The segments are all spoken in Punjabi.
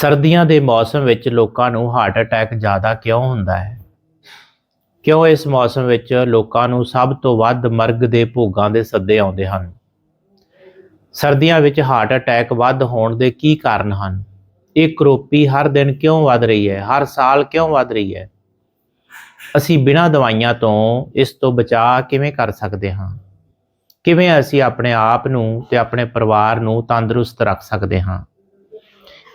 ਸਰਦੀਆਂ ਦੇ ਮੌਸਮ ਵਿੱਚ ਲੋਕਾਂ ਨੂੰ ਹਾਰਟ ਅਟੈਕ ਜ਼ਿਆਦਾ ਕਿਉਂ ਹੁੰਦਾ ਹੈ? ਕਿਉਂ ਇਸ ਮੌਸਮ ਵਿੱਚ ਲੋਕਾਂ ਨੂੰ ਸਭ ਤੋਂ ਵੱਧ ਮਰਗ ਦੇ ਭੋਗਾਂ ਦੇ ਸੱਦੇ ਆਉਂਦੇ ਹਨ? ਸਰਦੀਆਂ ਵਿੱਚ ਹਾਰਟ ਅਟੈਕ ਵੱਧ ਹੋਣ ਦੇ ਕੀ ਕਾਰਨ ਹਨ? ਇਹ ਕਰੋਪੀ ਹਰ ਦਿਨ ਕਿਉਂ ਵੱਧ ਰਹੀ ਹੈ? ਹਰ ਸਾਲ ਕਿਉਂ ਵੱਧ ਰਹੀ ਹੈ? ਅਸੀਂ ਬਿਨਾਂ ਦਵਾਈਆਂ ਤੋਂ ਇਸ ਤੋਂ ਬਚਾਅ ਕਿਵੇਂ ਕਰ ਸਕਦੇ ਹਾਂ? ਕਿਵੇਂ ਅਸੀਂ ਆਪਣੇ ਆਪ ਨੂੰ ਤੇ ਆਪਣੇ ਪਰਿਵਾਰ ਨੂੰ ਤੰਦਰੁਸਤ ਰੱਖ ਸਕਦੇ ਹਾਂ?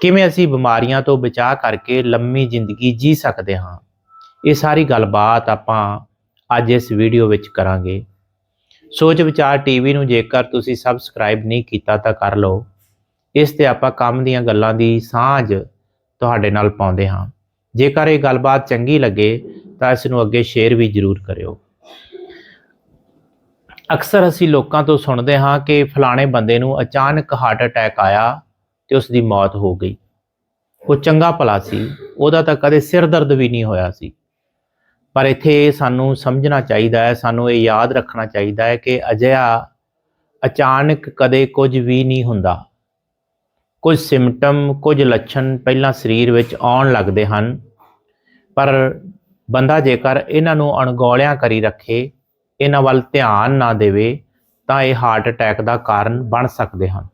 ਕਿਵੇਂ ਅਸੀਂ ਬਿਮਾਰੀਆਂ ਤੋਂ ਬਚਾਅ ਕਰਕੇ ਲੰਮੀ ਜ਼ਿੰਦਗੀ ਜੀ ਸਕਦੇ ਹਾਂ? ਇਹ ਸਾਰੀ ਗੱਲਬਾਤ ਆਪਾਂ ਅੱਜ ਇਸ ਵੀਡੀਓ ਵਿੱਚ ਕਰਾਂਗੇ। ਸੋਚ ਵਿਚਾਰ ਟੀਵੀ ਨੂੰ ਜੇਕਰ ਤੁਸੀਂ ਸਬਸਕ੍ਰਾਈਬ ਨਹੀਂ ਕੀਤਾ ਤਾਂ ਕਰ ਲਓ। ਇਸ ਤੇ ਆਪਾਂ ਕੰਮ ਦੀਆਂ ਗੱਲਾਂ ਦੀ ਸਾਂਝ ਤੁਹਾਡੇ ਨਾਲ ਪਾਉਂਦੇ ਹਾਂ। ਜੇਕਰ ਇਹ ਗੱਲਬਾਤ ਚੰਗੀ ਲੱਗੇ ਤਾਂ ਇਸ ਨੂੰ ਅੱਗੇ ਸ਼ੇਅਰ ਵੀ ਜ਼ਰੂਰ ਕਰਿਓ। ਅਕਸਰ ਅਸੀਂ ਲੋਕਾਂ ਤੋਂ ਸੁਣਦੇ ਹਾਂ ਕਿ ਫਲਾਣੇ ਬੰਦੇ ਨੂੰ ਅਚਾਨਕ ਹਾਰਟ ਅਟੈਕ ਆਇਆ ਤੇ ਉਸ ਦੀ ਮੌਤ ਹੋ ਗਈ। ਉਹ ਚੰਗਾ ਭਲਾ ਸੀ। ਉਹਦਾ ਤਾਂ ਕਦੇ ਸਿਰ ਦਰਦ ਵੀ ਨਹੀਂ ਹੋਇਆ ਸੀ। ਪਰ ਇੱਥੇ ਸਾਨੂੰ ਸਮਝਣਾ ਚਾਹੀਦਾ ਹੈ, ਸਾਨੂੰ ਇਹ ਯਾਦ ਰੱਖਣਾ ਚਾਹੀਦਾ ਹੈ ਕਿ ਅਜਿਹਾ ਅਚਾਨਕ ਕਦੇ ਕੁਝ ਵੀ ਨਹੀਂ ਹੁੰਦਾ। ਕੁਝ ਸਿੰਪਟਮ ਕੁਝ ਲੱਛਣ ਪਹਿਲਾਂ ਸਰੀਰ ਵਿੱਚ ਆਉਣ ਲੱਗਦੇ ਹਨ। ਪਰ ਬੰਦਾ ਜੇਕਰ ਇਹਨਾਂ ਨੂੰ ਅਣਗੌਲਿਆਂ ਕਰੀ ਰੱਖੇ, ਇਹਨਾਂ ਵੱਲ ਧਿਆਨ ਨਾ ਦੇਵੇ, ਤਾਂ ਇਹ ਹਾਰਟ ਅਟੈਕ ਦਾ ਕਾਰਨ ਬਣ ਸਕਦੇ ਹਨ।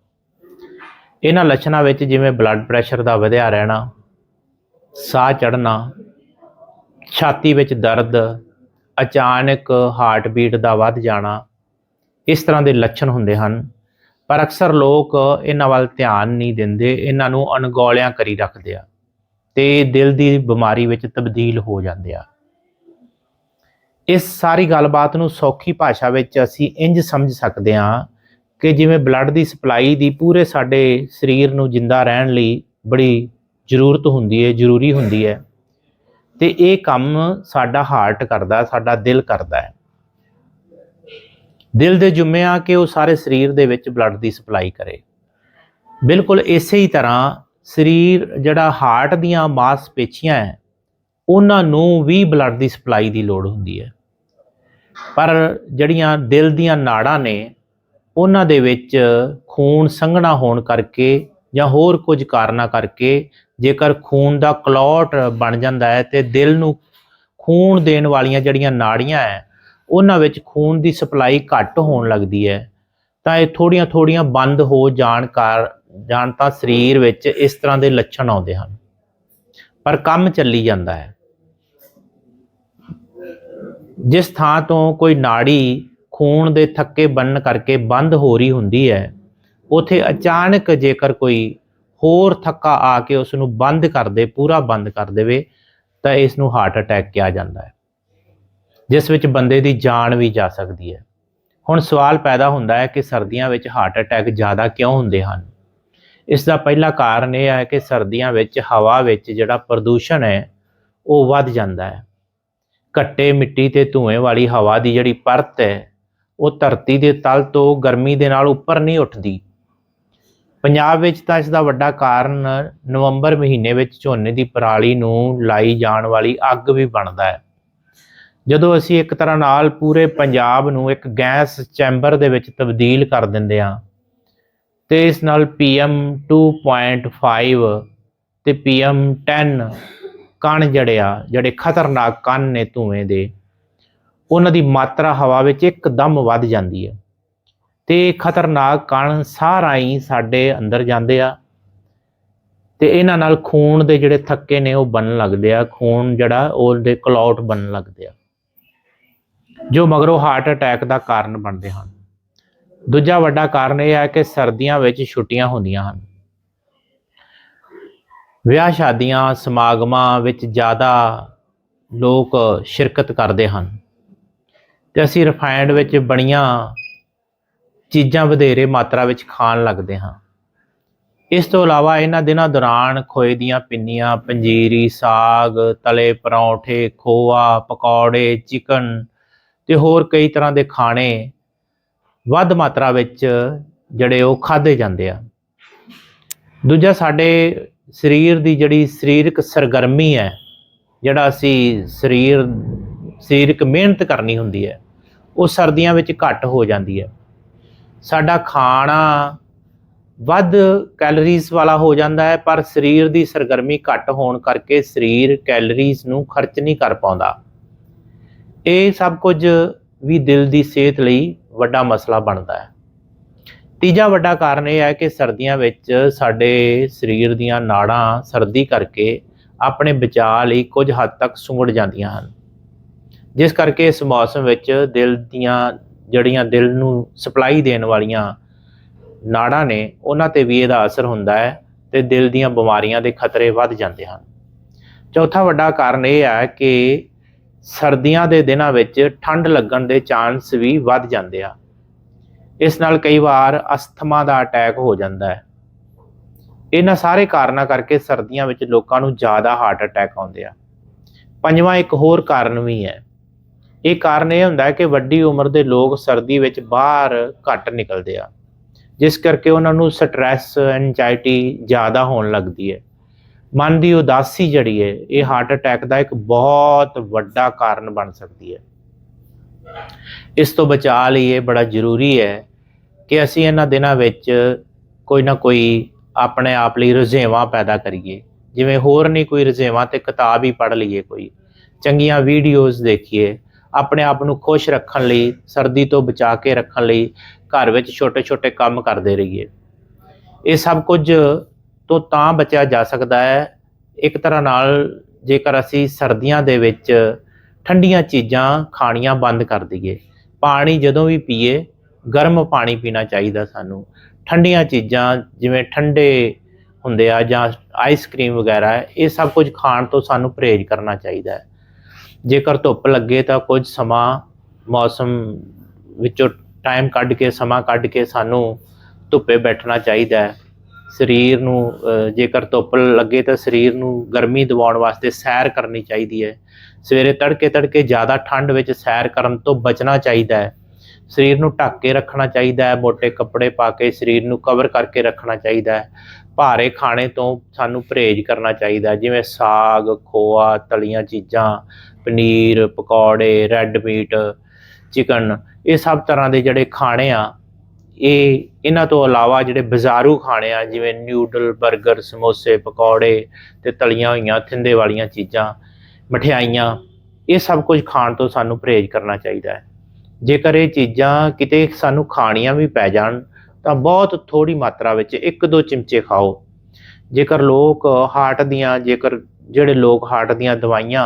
ਇਹਨਾਂ ਲੱਛਣਾਂ ਵਿੱਚ ਜਿਵੇਂ ਬਲੱਡ ਪ੍ਰੈਸ਼ਰ ਦਾ ਵਧਿਆ ਰਹਿਣਾ, ਸਾਹ ਚੜਨਾ ਛਾਤੀ ਵਿੱਚ ਦਰਦ, ਅਚਾਨਕ ਹਾਰਟ ਬੀਟ ਦਾ ਵੱਧ ਜਾਣਾ, ਇਸ ਤਰ੍ਹਾਂ ਦੇ ਲੱਛਣ ਹੁੰਦੇ ਹਨ। ਪਰ ਅਕਸਰ ਲੋਕ ਇਹਨਾਂ ਵੱਲ ਧਿਆਨ ਨਹੀਂ ਦਿੰਦੇ, ਇਹਨਾਂ ਨੂੰ ਅਣਗੌਲਿਆਂ ਕਰੀ ਰੱਖਦੇ ਆ ਤੇ ਦਿਲ ਦੀ ਬਿਮਾਰੀ ਵਿੱਚ ਤਬਦੀਲ ਹੋ ਜਾਂਦੇ ਆ। ਇਸ ਸਾਰੀ ਗੱਲਬਾਤ ਨੂੰ ਸੌਖੀ ਭਾਸ਼ਾ ਵਿੱਚ ਅਸੀਂ ਇੰਜ ਸਮਝ ਸਕਦੇ ਹਾਂ ਕਿ ਜਿਵੇਂ ਬਲੱਡ ਦੀ ਸਪਲਾਈ ਦੀ ਪੂਰੇ ਸਾਡੇ ਸਰੀਰ ਨੂੰ ਜਿੰਦਾ ਰਹਿਣ ਲਈ ਬੜੀ ਜ਼ਰੂਰਤ ਹੁੰਦੀ ਹੈ, ਜ਼ਰੂਰੀ ਹੁੰਦੀ ਹੈ। ਤੇ ਇਹ ਕੰਮ ਸਾਡਾ ਹਾਰਟ ਕਰਦਾ, ਸਾਡਾ ਦਿਲ ਕਰਦਾ ਹੈ। ਦਿਲ ਦੇ ਜੁਮੇ ਆ ਕਿ ਉਹ ਸਾਰੇ ਸਰੀਰ ਦੇ ਵਿੱਚ ਬਲੱਡ ਦੀ ਸਪਲਾਈ ਕਰੇ। ਬਿਲਕੁਲ ਇਸੇ ਹੀ ਤਰ੍ਹਾਂ ਸਰੀਰ ਜਿਹੜਾ ਹਾਰਟ ਦੀਆਂ ਮਾਸਪੇਸ਼ੀਆਂ ਹੈ, ਉਹਨਾਂ ਨੂੰ ਵੀ ਬਲੱਡ ਦੀ ਸਪਲਾਈ ਦੀ ਲੋੜ ਹੁੰਦੀ ਹੈ। ਪਰ ਜਿਹੜੀਆਂ ਦਿਲ ਦੀਆਂ ਨਾੜਾਂ ਨੇ ਉਹਨਾਂ ਦੇ ਵਿੱਚ ਖੂਨ ਸੰਘਣਾ ਹੋਣ ਕਰਕੇ ਜਾਂ ਹੋਰ ਕੁਝ ਕਾਰਨਾਂ ਕਰਕੇ ਜੇਕਰ ਖੂਨ ਦਾ ਕਲੌਟ ਬਣ ਜਾਂਦਾ ਹੈ ਤੇ ਦਿਲ ਨੂੰ ਖੂਨ ਦੇਣ ਵਾਲੀਆਂ ਜਿਹੜੀਆਂ ਨਾੜੀਆਂ ਹੈ, ਉਹਨਾਂ ਵਿੱਚ ਖੂਨ ਦੀ ਸਪਲਾਈ ਘੱਟ ਹੋਣ ਲੱਗਦੀ ਹੈ। ਤਾਂ ਇਹ ਥੋੜੀਆਂ ਥੋੜੀਆਂ ਬੰਦ ਹੋ ਜਾਣ ਕਾਰ, ਜਾਣ ਤਾਂ ਸਰੀਰ ਵਿੱਚ ਇਸ ਤਰ੍ਹਾਂ ਦੇ ਲੱਛਣ ਆਉਂਦੇ ਹਨ। ਪਰ ਕੰਮ ਚੱਲੀ ਜਾਂਦਾ ਹੈ। ਜਿਸ ਥਾਂ ਤੋਂ ਕੋਈ ਨਾੜੀ ਖੂਨ ਦੇ ਥੱਕੇ ਬਣਨ ਕਰਕੇ ਬੰਦ ਹੋ ਰਹੀ ਹੁੰਦੀ ਹੈ। ਉਥੇ ਅਚਾਨਕ ਜੇਕਰ ਕੋਈ ਹੋਰ ਥੱਕਾ ਆ ਕੇ ਉਸ ਨੂੰ ਬੰਦ ਕਰ ਦੇ, ਪੂਰਾ ਬੰਦ ਕਰ ਦੇਵੇ, ਤਾਂ ਇਸ ਨੂੰ ਹਾਰਟ ਅਟੈਕ ਕਿਹਾ ਜਾਂਦਾ ਹੈ, ਜਿਸ ਵਿੱਚ ਬੰਦੇ ਦੀ ਜਾਨ ਵੀ ਜਾ ਸਕਦੀ ਹੈ। ਹੁਣ ਸਵਾਲ ਪੈਦਾ ਹੁੰਦਾ ਹੈ ਕਿ ਸਰਦੀਆਂ ਵਿੱਚ ਹਾਰਟ ਅਟੈਕ ਜ਼ਿਆਦਾ ਕਿਉਂ ਹੁੰਦੇ ਹਨ? ਇਸ ਦਾ ਪਹਿਲਾ ਕਾਰਨ ਇਹ ਹੈ ਕਿ ਸਰਦੀਆਂ ਵਿੱਚ ਹਵਾ ਵਿੱਚ ਜਿਹੜਾ ਪ੍ਰਦੂਸ਼ਣ ਹੈ, ਉਹ ਵੱਧ ਜਾਂਦਾ ਹੈ। ਘੱਟੇ ਮਿੱਟੀ ਤੇ ਧੂਏ ਵਾਲੀ ਹਵਾ ਦੀ ਜਿਹੜੀ ਪਰਤ ਹੈ ਉਹ ਧਰਤੀ ਦੇ ਤਲ ਤੋਂ ਗਰਮੀ ਦੇ ਨਾਲ ਉੱਪਰ ਨਹੀਂ ਉੱਠਦੀ। ਪੰਜਾਬ ਵਿੱਚ ਤਾਂ ਇਸ ਦਾ ਵੱਡਾ ਕਾਰਨ ਨਵੰਬਰ ਮਹੀਨੇ ਵਿੱਚ ਝੋਨੇ ਦੀ ਪਰਾਲੀ ਨੂੰ ਲਾਈ ਜਾਣ ਵਾਲੀ ਅੱਗ ਵੀ ਬਣਦਾ ਹੈ। ਜਦੋਂ ਅਸੀਂ ਇੱਕ ਤਰ੍ਹਾਂ ਨਾਲ ਪੂਰੇ ਪੰਜਾਬ ਨੂੰ ਇੱਕ ਗੈਸ ਚੈਂਬਰ ਦੇ ਵਿੱਚ ਤਬਦੀਲ ਕਰ ਦਿੰਦੇ ਹਾਂ ਤੇ ਇਸ ਨਾਲ PM 2.5 ਤੇ PM 10 ਕਣ ਜੜਿਆ, ਜਿਹੜੇ ਖਤਰਨਾਕ ਕਣ ਨੇ ਧੂਏ ਦੇ। ਉਹਨਾਂ ਦੀ ਮਾਤਰਾ ਹਵਾ ਵਿੱਚ ਇੱਕਦਮ ਵੱਧ ਜਾਂਦੀ ਹੈ। ਤੇ ਖਤਰਨਾਕ ਕਣ ਸਾਹ ਰਾਹੀਂ ਸਾਡੇ ਅੰਦਰ ਜਾਂਦੇ ਆ। ਤੇ ਇਹਨਾਂ ਨਾਲ ਖੂਨ ਦੇ ਜਿਹੜੇ ਥੱਕੇ ਨੇ ਉਹ ਬਣਨ ਲੱਗਦੇ ਆ। ਖੂਨ ਜਿਹੜਾ ਉਹਦੇ ਕਲੌਟ ਬਣਨ ਲੱਗਦੇ ਆ। ਜੋ ਮਗਰੋਂ ਹਾਰਟ ਅਟੈਕ ਦਾ ਕਾਰਨ ਬਣਦੇ ਹਨ। ਦੂਜਾ ਵੱਡਾ ਕਾਰਨ ਇਹ ਹੈ ਕਿ ਸਰਦੀਆਂ ਵਿੱਚ ਛੁੱਟੀਆਂ ਹੁੰਦੀਆਂ ਹਨ। ਵਿਆਹ ਸ਼ਾਦੀਆਂ ਸਮਾਗਮਾਂ ਵਿੱਚ ਜ਼ਿਆਦਾ ਲੋਕ ਸ਼ਿਰਕਤ ਕਰਦੇ ਹਨ। ਤੇ ਅਸੀਂ ਰਿਫਾਈਨਡ ਵਿੱਚ ਬਣੀਆਂ ਚੀਜ਼ਾਂ ਵਧੇਰੇ ਮਾਤਰਾ ਵਿੱਚ ਖਾਣ ਲੱਗਦੇ ਹਾਂ। ਇਸ ਤੋਂ ਇਲਾਵਾ ਇਹਨਾਂ ਦਿਨਾਂ ਦੌਰਾਨ ਖੋਏ ਦੀਆਂ ਪਿੰਨੀਆਂ, ਪੰਜੀਰੀ, ਸਾਗ, ਤਲੇ ਪਰੌਂਠੇ, ਖੋਆ, ਪਕੌੜੇ, ਚਿਕਨ ਤੇ ਹੋਰ ਕਈ ਤਰ੍ਹਾਂ ਦੇ ਖਾਣੇ ਵੱਧ ਮਾਤਰਾ ਵਿੱਚ ਜਿਹੜੇ ਉਹ ਖਾਦੇ ਜਾਂਦੇ ਆ। ਦੂਜਾ, ਸਾਡੇ ਸਰੀਰ ਦੀ ਜਿਹੜੀ ਸਰੀਰਕ ਸਰਗਰਮੀ ਹੈ, ਜਿਹੜਾ ਅਸੀਂ ਸਰੀਰ ਸਰੀਰਕ ਮਿਹਨਤ ਕਰਨੀ ਹੁੰਦੀ ਹੈ, ਉਹ ਸਰਦੀਆਂ ਵਿੱਚ ਘੱਟ ਹੋ ਜਾਂਦੀ ਹੈ। ਸਾਡਾ ਖਾਣਾ ਵੱਧ ਕੈਲਰੀਜ਼ ਵਾਲਾ ਹੋ ਜਾਂਦਾ ਹੈ, ਪਰ ਸਰੀਰ ਦੀ ਸਰਗਰਮੀ ਘੱਟ ਹੋਣ ਕਰਕੇ ਸਰੀਰ ਕੈਲਰੀਜ਼ ਨੂੰ ਖਰਚ ਨਹੀਂ ਕਰ ਪਾਉਂਦਾ। ਇਹ ਸਭ ਕੁਝ ਵੀ ਦਿਲ ਦੀ ਸਿਹਤ ਲਈ ਵੱਡਾ ਮਸਲਾ ਬਣਦਾ ਹੈ। ਤੀਜਾ ਵੱਡਾ ਕਾਰਨ ਇਹ ਹੈ ਕਿ ਸਰਦੀਆਂ ਵਿੱਚ ਸਾਡੇ ਸਰੀਰ ਦੀਆਂ ਨਾੜਾਂ ਸਰਦੀ ਕਰਕੇ ਆਪਣੇ ਬਚਾਅ ਲਈ ਕੁਝ ਹੱਦ ਤੱਕ ਸੁੰਗੜ ਜਾਂਦੀਆਂ ਹਨ। ਜਿਸ ਕਰਕੇ ਇਸ ਮੌਸਮ ਵਿੱਚ ਦਿਲ ਦੀਆਂ ਜਿਹੜੀਆਂ ਦਿਲ ਨੂੰ ਸਪਲਾਈ ਦੇਣ ਵਾਲੀਆਂ ਨਾੜਾਂ ਨੇ, ਉਹਨਾਂ ਤੇ ਵੀ ਇਹਦਾ ਅਸਰ ਹੁੰਦਾ ਹੈ ਤੇ ਦਿਲ ਦੀਆਂ ਬਿਮਾਰੀਆਂ ਦੇ ਖਤਰੇ ਵੱਧ ਜਾਂਦੇ ਹਨ। ਚੌਥਾ ਵੱਡਾ ਕਾਰਨ ਇਹ ਹੈ ਕਿ ਸਰਦੀਆਂ ਦੇ ਦਿਨਾਂ ਵਿੱਚ ਠੰਡ ਲੱਗਣ ਦੇ ਚਾਂਸ ਵੀ ਵੱਧ ਜਾਂਦੇ ਆ। ਇਸ ਨਾਲ ਕਈ ਵਾਰ ਅਸਥਮਾ ਦਾ ਅਟੈਕ ਹੋ ਜਾਂਦਾ ਹੈ। ਇਹਨਾਂ ਸਾਰੇ ਕਾਰਨਾਂ ਕਰਕੇ ਸਰਦੀਆਂ ਵਿੱਚ ਲੋਕਾਂ ਨੂੰ ਜ਼ਿਆਦਾ ਹਾਰਟ ਅਟੈਕ ਆਉਂਦੇ ਆ। ਪੰਜਵਾਂ ਇੱਕ ਹੋਰ ਕਾਰਨ ਵੀ ਹੈ ਇਹ ਕਾਰਨ ਇਹ ਹੁੰਦਾ ਕਿ ਵੱਡੀ ਉਮਰ ਦੇ ਲੋਕ ਸਰਦੀ ਵਿੱਚ ਬਾਹਰ ਘੱਟ ਨਿਕਲਦੇ ਆ, ਜਿਸ ਕਰਕੇ ਉਹਨਾਂ ਨੂੰ ਸਟ੍ਰੈਸ ਐਂਜ਼ਾਇਟੀ ਜ਼ਿਆਦਾ ਹੋਣ ਲੱਗਦੀ ਹੈ। ਮਨ ਦੀ ਉਦਾਸੀ ਜਿਹੜੀ ਹੈ, ਇਹ ਹਾਰਟ ਅਟੈਕ ਦਾ ਇੱਕ ਬਹੁਤ ਵੱਡਾ ਕਾਰਨ ਬਣ ਸਕਦੀ ਹੈ। ਇਸ ਤੋਂ ਬਚਾਅ ਲਈ ਇਹ ਬੜਾ ਜ਼ਰੂਰੀ ਹੈ ਕਿ ਅਸੀਂ ਇਹਨਾਂ ਦਿਨਾਂ ਵਿੱਚ ਕੋਈ ਨਾ ਕੋਈ ਆਪਣੇ ਆਪ ਲਈ ਰੁਝੇਵਾਂ ਪੈਦਾ ਕਰੀਏ। ਜਿਵੇਂ ਹੋਰ ਨਹੀਂ ਕੋਈ ਰੁਝੇਵਾਂ ਤੇ ਕਿਤਾਬ ਹੀ ਪੜ੍ਹ ਲਈਏ ਕੋਈ। ਚੰਗੀਆਂ ਵੀਡੀਓਜ਼ ਦੇਖੀਏ। ਆਪਣੇ ਆਪ ਨੂੰ ਖੁਸ਼ ਰੱਖਣ ਲਈ, ਸਰਦੀ ਤੋਂ ਬਚਾ ਕੇ ਰੱਖਣ ਲਈ ਘਰ ਵਿੱਚ ਛੋਟੇ-ਛੋਟੇ ਕੰਮ ਕਰਦੇ ਰਹੀਏ। ਇਹ ਸਭ ਕੁਝ ਤੋਂ ਤਾਂ ਬਚਿਆ ਜਾ ਸਕਦਾ ਹੈ। ਇੱਕ ਤਰ੍ਹਾਂ ਨਾਲ ਜੇਕਰ ਅਸੀਂ ਸਰਦੀਆਂ ਦੇ ਵਿੱਚ ਠੰਡੀਆਂ ਚੀਜ਼ਾਂ ਖਾਣੀਆਂ ਬੰਦ ਕਰ ਦਈਏ, ਪਾਣੀ ਜਦੋਂ ਵੀ ਪੀਏ, ਗਰਮ ਪਾਣੀ ਪੀਣਾ ਚਾਹੀਦਾ ਸਾਨੂੰ। ਠੰਡੀਆਂ ਚੀਜ਼ਾਂ ਜਿਵੇਂ ਠੰਡੇ ਹੁੰਦੇ ਆ ਜਾਂ ਆਈਸਕ੍ਰੀਮ ਵਗੈਰਾ, ਇਹ ਸਭ ਕੁਝ ਖਾਣ ਤੋਂ ਸਾਨੂੰ ਪਰਹੇਜ਼ ਕਰਨਾ ਚਾਹੀਦਾ ਹੈ। ਜੇਕਰ ਧੁੱਪ ਲੱਗੇ ਤਾਂ ਕੁਝ ਸਮਾਂ ਮੌਸਮ ਵਿੱਚੋਂ ਟਾਈਮ ਕੱਢ ਕੇ, ਸਮਾਂ ਕੱਢ ਕੇ ਸਾਨੂੰ ਧੁੱਪੇ ਬੈਠਣਾ ਚਾਹੀਦਾ ਹੈ। ਸਰੀਰ ਨੂੰ ਜੇਕਰ ਧੁੱਪ ਲੱਗੇ ਤਾਂ ਸਰੀਰ ਨੂੰ ਗਰਮੀ ਦਿਵਾਉਣ ਵਾਸਤੇ ਸੈਰ ਕਰਨੀ ਚਾਹੀਦੀ ਹੈ। ਸਵੇਰੇ ਤੜਕੇ ਤੜਕੇ ਜ਼ਿਆਦਾ ਠੰਡ ਵਿੱਚ ਸੈਰ ਕਰਨ ਤੋਂ ਬਚਣਾ ਚਾਹੀਦਾ ਹੈ। ਸਰੀਰ ਨੂੰ ਢੱਕ ਕੇ ਰੱਖਣਾ ਚਾਹੀਦਾ ਹੈ, ਮੋٹے ਕੱਪੜੇ ਪਾ ਕੇ ਸਰੀਰ ਨੂੰ ਕਵਰ ਕਰਕੇ ਰੱਖਣਾ ਚਾਹੀਦਾ ਹੈ। ਭਾਰੇ ਖਾਣੇ ਤੋਂ ਸਾਨੂੰ ਪਰਹੇਜ਼ ਕਰਨਾ ਚਾਹੀਦਾ, ਜਿਵੇਂ ਸਾਗ, ਖੋਆ, ਤਲੀਆਂ ਚੀਜ਼ਾਂ, ਪਨੀਰ, ਪਕੌੜੇ ਰੈੱਡ ਮੀਟ ਚਿਕਨ ਇਹ ਸਭ ਤਰ੍ਹਾਂ ਦੇ ਜਿਹੜੇ ਖਾਣੇ ਆ, ਇਹ ਇਹਨਾਂ ਤੋਂ ਇਲਾਵਾ ਜਿਹੜੇ ਬਾਜ਼ਾਰੂ ਖਾਣੇ ਆ, ਜਿਵੇਂ ਨਿਊਡਲ 버ਗਰ ਸਮੋਸੇ, ਪਕੌੜੇ ਤੇ ਤਲੀਆਂ ਹੋਈਆਂ, ਥਿੰਦੇ ਵਾਲੀਆਂ ਚੀਜ਼ਾਂ, ਮਠਿਆਈਆਂ, ਇਹ ਸਭ ਕੁਝ ਖਾਣ ਤੋਂ ਸਾਨੂੰ ਪਰਹੇਜ਼ ਕਰਨਾ ਚਾਹੀਦਾ ਹੈ। ਜੇਕਰ ਇਹ ਚੀਜ਼ਾਂ ਕਿਤੇ ਸਾਨੂੰ ਖਾਣੀਆਂ ਵੀ ਪੈ ਜਾਣ ਤਾਂ ਬਹੁਤ ਥੋੜੀ ਮਾਤਰਾ ਵਿੱਚ ਇੱਕ ਦੋ ਚਮਚੇ ਖਾਓ। ਜੇਕਰ ਲੋਕ ਹਾਰਟ ਦੀਆਂ, ਜੇਕਰ ਜਿਹੜੇ ਲੋਕ ਹਾਰਟ ਦੀਆਂ ਦਵਾਈਆਂ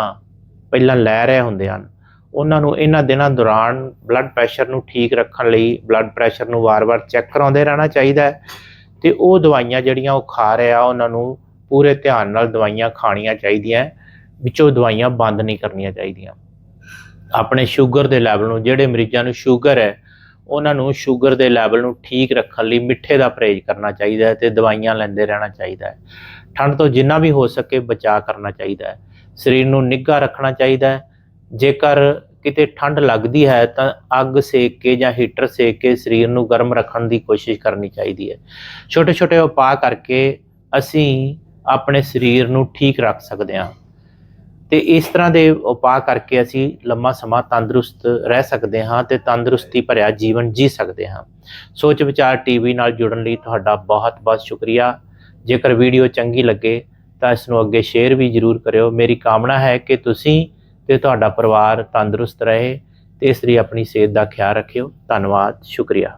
ਪਹਿਲਾਂ ਲੈ ਰਹੇ ਹੁੰਦੇ ਹਨ, ਉਹਨਾਂ ਨੂੰ ਇਹਨਾਂ ਦਿਨਾਂ ਦੌਰਾਨ ਬਲੱਡ ਪ੍ਰੈਸ਼ਰ ਨੂੰ ਠੀਕ ਰੱਖਣ ਲਈ ਬਲੱਡ ਪ੍ਰੈਸ਼ਰ ਨੂੰ ਵਾਰ-ਵਾਰ ਚੈੱਕ ਕਰਾਉਂਦੇ ਰਹਿਣਾ ਚਾਹੀਦਾ ਹੈ ਤੇ ਉਹ ਦਵਾਈਆਂ ਜਿਹੜੀਆਂ ਉਹ ਖਾ ਰਿਹਾ ਉਹਨਾਂ ਨੂੰ ਪੂਰੇ ਧਿਆਨ ਨਾਲ ਦਵਾਈਆਂ ਖਾਣੀਆਂ ਚਾਹੀਦੀਆਂ ਵਿੱਚੋਂ ਦਵਾਈਆਂ ਬੰਦ ਨਹੀਂ ਕਰਨੀਆਂ ਚਾਹੀਦੀਆਂ। ਆਪਣੇ ਸ਼ੂਗਰ ਦੇ ਲੈਵਲ ਨੂੰ, ਜਿਹੜੇ ਮਰੀਜ਼ਾਂ ਨੂੰ ਸ਼ੂਗਰ ਹੈ ਉਹਨਾਂ ਨੂੰ ਸ਼ੂਗਰ ਦੇ ਲੈਵਲ ਨੂੰ ਠੀਕ ਰੱਖਣ ਲਈ ਮਿੱਠੇ ਦਾ ਪਰਹੇਜ਼ ਕਰਨਾ ਚਾਹੀਦਾ ਹੈ ਤੇ ਦਵਾਈਆਂ ਲੈਂਦੇ ਰਹਿਣਾ ਚਾਹੀਦਾ ਹੈ। ਠੰਡ ਤੋਂ ਜਿੰਨਾ ਵੀ ਹੋ ਸਕੇ ਬਚਾਅ ਕਰਨਾ ਚਾਹੀਦਾ ਹੈ। ਸਰੀਰ ਨੂੰ ਨਿੱਘਾ ਰੱਖਣਾ ਚਾਹੀਦਾ ਹੈ। ਜੇਕਰ ਕਿਤੇ ਠੰਡ ਲੱਗਦੀ ਹੈ ਤਾਂ ਅੱਗ ਸੇਕ ਕੇ ਜਾਂ ਹੀਟਰ ਸੇਕ ਕੇ ਸਰੀਰ ਨੂੰ ਗਰਮ ਰੱਖਣ ਦੀ ਕੋਸ਼ਿਸ਼ ਕਰਨੀ ਚਾਹੀਦੀ ਹੈ। ਛੋਟੇ ਛੋਟੇ ਉਪਾਅ ਕਰਕੇ ਅਸੀਂ ਆਪਣੇ ਸਰੀਰ ਨੂੰ ਠੀਕ ਰੱਖ ਸਕਦੇ ਹਾਂ। ਤੇ ਇਸ ਤਰ੍ਹਾਂ ਦੇ ਉਪਾਅ ਕਰਕੇ ਅਸੀਂ ਲੰਮਾ ਸਮਾਂ ਤੰਦਰੁਸਤ ਰਹਿ ਸਕਦੇ ਹਾਂ ਤੇ ਤੰਦਰੁਸਤੀ ਭਰਿਆ ਜੀਵਨ ਜੀ ਸਕਦੇ ਹਾਂ। ਸੋਚ ਵਿਚਾਰ ਟੀਵੀ ਨਾਲ ਜੁੜਨ ਲਈ ਤੁਹਾਡਾ ਬਹੁਤ ਬਹੁਤ ਸ਼ੁਕਰੀਆ। ਜੇਕਰ ਵੀਡੀਓ ਚੰਗੀ ਲੱਗੇ ਤਾਂ ਇਸ ਨੂੰ ਅੱਗੇ ਸ਼ੇਅਰ ਵੀ ਜ਼ਰੂਰ ਕਰਿਓ। ਮੇਰੀ ਕਾਮਨਾ ਹੈ ਕਿ ਤੁਸੀਂ ਤੇ ਤੁਹਾਡਾ ਪਰਿਵਾਰ ਤੰਦਰੁਸਤ ਰਹੇ ਤੇ ਇਸ ਲਈ ਆਪਣੀ ਸਿਹਤ ਦਾ ਖਿਆਲ ਰੱਖਿਓ। ਧੰਨਵਾਦ। ਸ਼ੁਕਰੀਆ।